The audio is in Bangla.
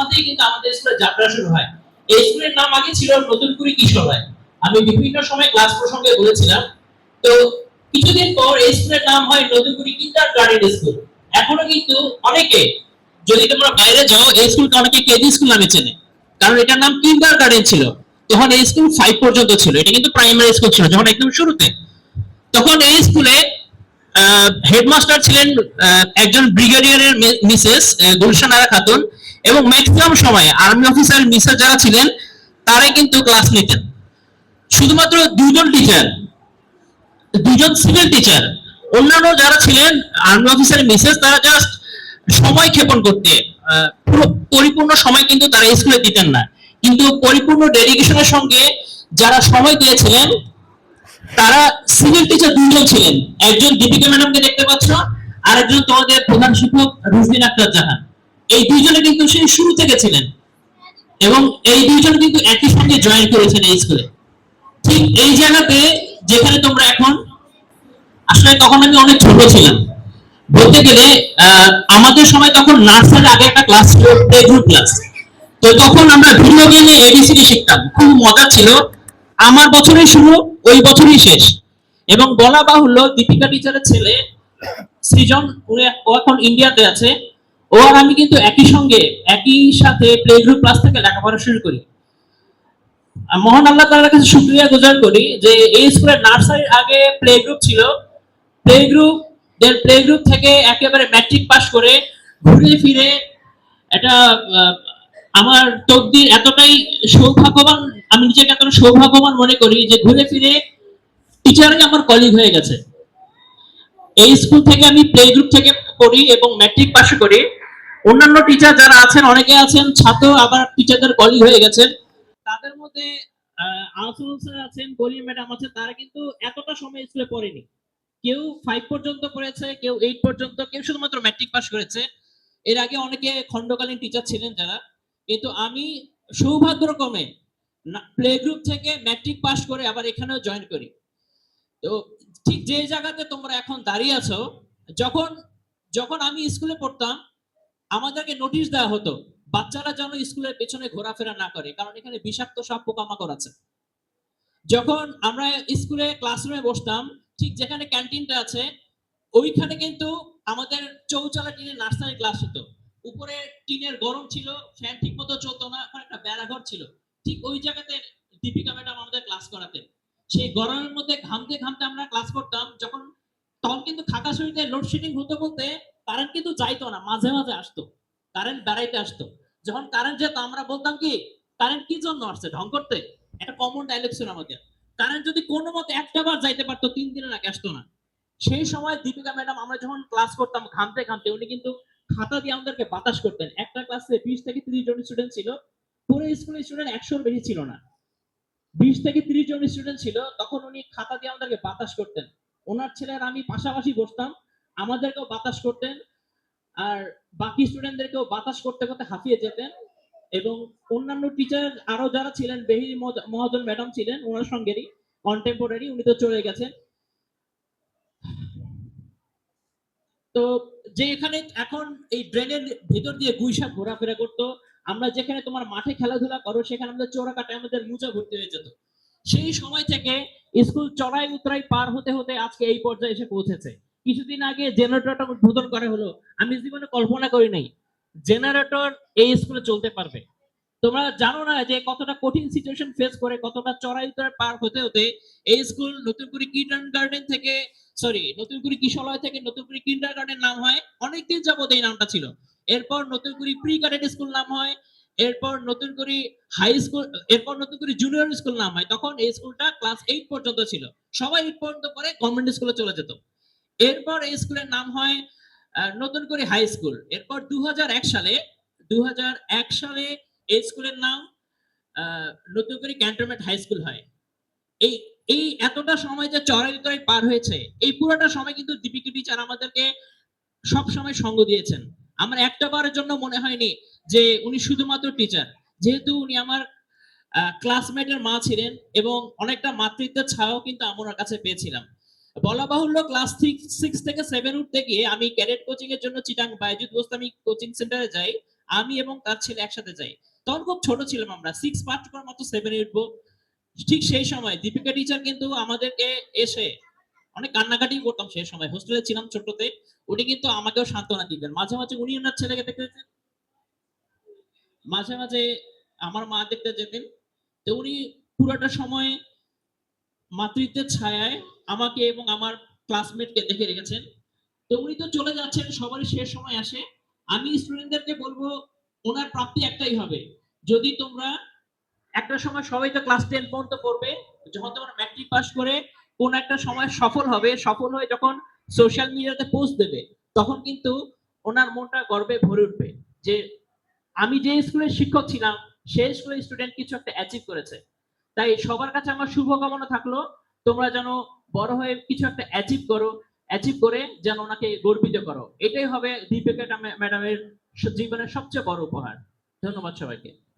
অনুপাতেই কিন্তু আমাদের স্কুলে যাত্রা শুরু হয়। এই স্কুলের নাম আগে ছিল নতুনপুরি কিশোরালয় আমি বিভিন্ন সময় ক্লাস প্রসঙ্গে বলেছিলাম, তো কিছুদিন পর এই স্কুলের নাম হয় নতুনপুরি কিন্ডার গার্ডেন স্কুল এখনও কিন্তু অনেকে, যদি তোমরা বাইরে যাও, এই স্কুলকে অনেকে কেজি স্কুল নামে চেনে। কারণ এটার নাম কিন্ডার গার্ডেন ছিল। তখন এই স্কুল ফাইভ পর্যন্ত ছিল। এটা কিন্তু প্রাইমারি স্কুল ছিল, যখন একদম শুরুতে। তখন এই স্কুলে হেডমাস্টার ছিলেন একজন ব্রিগেডিয়ারের মিসেস গুলশান আরা খাতুন। এবং ম্যাক্সিমাম সময় আর্মি অফিসার মিসেস যারা ছিলেন, তারাই কিন্তু ক্লাস নিতেন। শুধুমাত্র দুজন টিচার দুজন সিভিল টিচার অন্যান্য যারা ছিলেন আর্মি অফিসার মিসেস তারা জাস্ট সময় ক্ষেপণ করতে পুরো পরিপূর্ণ সময় কিন্তু তারা স্কুলে দিতেন না। কিন্তু পরিপূর্ণ ডেডিকেশনের সঙ্গে যারা সময় দিয়েছিলেন, তারা সিভিল টিচার দুজন ছিলেন। একজন দীপিকা ম্যাডামকে দেখতে পাচ্ছ আর একজন তোমাদের প্রধান শিক্ষক রুজবিন আক্তার জাহান। এই দুইজনে কিন্তু সেই শুরু থেকে ছিলেন। এবং এই দুইজন কিন্তু একই সঙ্গে জয়েন করেছেন এই স্কুলে ঠিক এই জায়গাতে যেখানে তোমরা এখন, আসলে তখন আমি অনেক ছোট ছিলাম। বলতে গেলে আমাদের সময় তখন নার্সারি আগে একটা ক্লাস ছিল গ্রুপ ক্লাস তো তখন আমরা ভিন্ন গেমে এবিসিডি শিখতাম। খুব মজা ছিল। আমার বছরই শুরু, ওই বছরই শেষ। এবং বলা বাহুল্য, দীপিকা টিচারের ছেলে সৃজন ও এখন ইন্ডিয়াতে আছে। ও আর আমি কিন্তু একই সঙ্গে, একই সাথে প্লে গ্রুপ ক্লাস থেকে লেখাপড়া শুরু করি। মহান আল্লাহ তাআলার কাছে শুকরিয়া গুজার করি যে এই স্কুলের নার্সারির আগে প্লে গ্রুপ ছিল। প্লে গ্রুপ প্লে গ্রুপ থেকে একেবারে ম্যাট্রিক পাস করে ঘুরে ফিরে এটা আমার তকদির এতটাই সৌভাগ্যবান, আমি নিজেকে এতটা সৌভাগ্যবান মনে করি যে ঘুরে ফিরে টিচারই আমার কলিগ হয়ে গেছে। এই স্কুল থেকে আমি প্লে গ্রুপ থেকে পড়ি এবং ম্যাট্রিক পাস করি। অন্যান্য টিচার যারা আছেন অনেকে আছেন ছাত্র আবার টিচারদের কলিগ হয়ে গেছেন তাদের মধ্যে আহ, আহসানুল স্যার আছেন কলিম ম্যাডাম আছেন তারা কিন্তু এতটা সময় স্কুলে পড়েনি। কেউ ফাইভ পর্যন্ত পড়েছে কেউ এইট পর্যন্ত কেউ শুধুমাত্র ম্যাট্রিক পাস করেছে। এর আগে অনেকে খণ্ডকালীন টিচার ছিলেন যারা। কিন্তু আমি সৌভাগ্যক্রমে প্লে গ্রুপ থেকে ম্যাট্রিক পাস করে আবার এখানেও জয়েন করি। তো ঠিক যে জায়গাতে তোমরা এখন দাঁড়িয়ে আছো যখন যখন আমি স্কুলে পড়তাম আমাদেরকে নোটিশ দেওয়া হতো, বাচ্চারা যেন স্কুলের পেছনে ঘোরাফেরা না করে, কারণ এখানে বিষাক্ত সব পোকামাকড় আছে। যখন আমরা স্কুলে ক্লাসরুমে বসতাম, ঠিক যেখানে ক্যান্টিনটা আছে, ওইখানে কিন্তু আমাদের চৌচালা টিনের নার্সারি ক্লাস হতো। উপরে টিনের গরম ছিল ফ্যান ঠিক মতো চলতো না, ওখানে একটা বেড়াঘর ছিল। ঠিক ওই জায়গাতে দীপিকা ম্যাডাম আমাদের ক্লাস করাতেন। সেই গরমের মধ্যে ঘামতে ঘামতে আমরা ক্লাস করতাম, যখন তখন কিন্তু খাগড়াছড়িতে লোডশেডিং হতে বলতে কারেন্ট কিন্তু যাইতো না, মাঝে মাঝে আসতো, কারেন্ট বেড়াইতে আসতো। যখন কারেন্ট যেত, আমরা বলতাম কি, কারেন্ট কি জন্য আসছে? ঢং করতে? একটা কমন ডায়লগ ছিল আমাদের কারেন্ট যদি কোনো মতে একটা বার যাইতে পারতো, তিন দিনের আগে আসতো না। সেই সময় দীপিকা ম্যাডাম, আমরা যখন ক্লাস করতাম ঘামতে ঘামতে, উনি কিন্তু খাতা দিয়ে আমাদেরকে বাতাস করতেন। একটা ক্লাসে বিশ থেকে তিরিশ জন স্টুডেন্ট ছিল, পুরো স্কুলের স্টুডেন্ট একশোর বেশি ছিল না। বিশ থেকে তিরিশ জন স্টুডেন্ট ছিল, তখন উনি খাতা দিয়ে আমাদেরকে বাতাস করতেন। ওনার ছেলের আমি পাশাপাশি বসতাম আমাদেরকেও বাতাস করতেন আর বাকি স্টুডেন্টদেরকেও বাতাস করতে করতে হাঁপিয়ে যেতেন এবং অন্যান্য টিচার আরও যারা ছিলেন মহ- মহাজন ম্যাডাম ছিলেন, ওনার সঙ্গেরই কন্টেম্পোরারি উনি তো চলে গেছেন। তো যে এখানে এখন এই ড্রেনের ভিতর দিয়ে গুইসাপ ঘোরাফেরা করতো, আমরা যেখানে তোমার মাঠে খেলাধুলা করো, সেখানে আমাদের চোরা কাটায় আমাদের মুজা ভর্তি হয়ে যেত। সেই সময় থেকে স্কুল চড়াই উতরাই পার হতে হতে আজকে এই পর্যায়ে এসে পৌঁছেছে। কিছুদিন আগে জেনারেটরটা উদ্বোধন করা হলো। আমি জীবনে কল্পনা করি নাই জেনারেটর এই স্কুলে চলতে পারবে। তোমরা জানো না যে কতটা কঠিন সিচুয়েশন ফেস করে, কতটা চড়াই উতরাই পার হতে হতে এই স্কুল নতুন করে কিডার গার্ডেন থেকে সরি নতুন করে কিশোরলয় থেকে নতুন করে কিন্ডার গার্ডেন নাম হয়, অনেকদিন যাবত এই নামটা ছিল। এরপর নতুন করে প্রি গার্ডেন স্কুল নাম হয়, এরপর নতুন করে হাই স্কুল এরপর নতুন করে জুনিয়র স্কুল নাম হয়, তখন এই স্কুলটা ক্লাস এইট পর্যন্ত ছিল। সবাই এইট পর্যন্ত পরে গভর্নমেন্ট স্কুলে চলে যেত। এরপর এই স্কুলের নাম হয় নতুন করে হাই স্কুল এরপর দু হাজার এক সালে দু হাজার এক সালে এই স্কুলের নাম নতুন করে ক্যান্টনমেন্ট হাই স্কুল হয়। এই এই এতটা সময় যে চড়াই উতরাই পার হয়েছে, এই পুরোটা সময় কিন্তু দীপিকা টিচার আমাদেরকে সব সময় সঙ্গ দিয়েছেন। আমার একটা বারের জন্য মনে হয়নি যে উনি শুধুমাত্র টিচার যেহেতু উনি আমার ক্লাসমেটের মা ছিলেন এবং অনেকটা মাতৃত্বের ছায়াও কিন্তু আমি ওনার কাছে পেয়েছিলাম। বলা বাহুল্য ক্লাস সিক্স থেকে সেভেন উঠতে গিয়ে আমি ক্যাডেট কোচিং এর জন্য চিটাং কোচিং সেন্টারে যাই, আমি এবং তার ছেলে একসাথে যাই। তখন খুব ছোট ছিলাম আমরা সিক্স করার মতো উঠবো। ঠিক সেই সময় দীপিকা টিচার কিন্তু আমাদেরকে এসে অনেক কান্নাকাটি করতাম সেই সময়। হোস্টেলে ছিলাম ছোটতে উনি কিন্তু আমাকেও সান্ত্বনা দিতেন। মাঝে মাঝে উনি ওনার ছেলেকে দেখতে যেতেন। মাঝে মাঝে আমার মা দেখতে যেতেন। তো উনি পুরোটা সময় মাতৃত্বের ছায়ায় আমাকে এবং আমার ক্লাসমেটকে দেখে রেখেছেন। তো উনি তো চলে যাচ্ছেন, সবারই শেষ সময় আসে। আমি স্টুডেন্টদেরকে বলব, ওনার প্রাপ্তি একটাই হবে। যদি তোমরা একটা সময় সবাই তো ক্লাস টেন পর্যন্ত পড়বে, যখন তোমরা ম্যাট্রিক পাস করে, কোন একটা সময় সফল হবে, সফল হয়ে যখন সোশ্যাল মিডিয়াতে পোস্ট দেবে, তখন কিন্তু ওনার মনটা গর্বে ভরে উঠবে যে আমি যে স্কুলের শিক্ষক ছিলাম, সেই স্কুলের স্টুডেন্ট কিছু একটা অ্যাচিভ করেছে। তাই সবার কাছে আমার শুভকামনা থাকল। তোমরা যেন বড় হয়ে কিছু একটা অ্যাচিভ করো অ্যাচিভ করে যেন ওনাকে গর্বিত করো। এটাই হবে দীপিকা ম্যাডামের জীবনের সবচেয়ে বড় উপহার। ধন্যবাদ সবাইকে।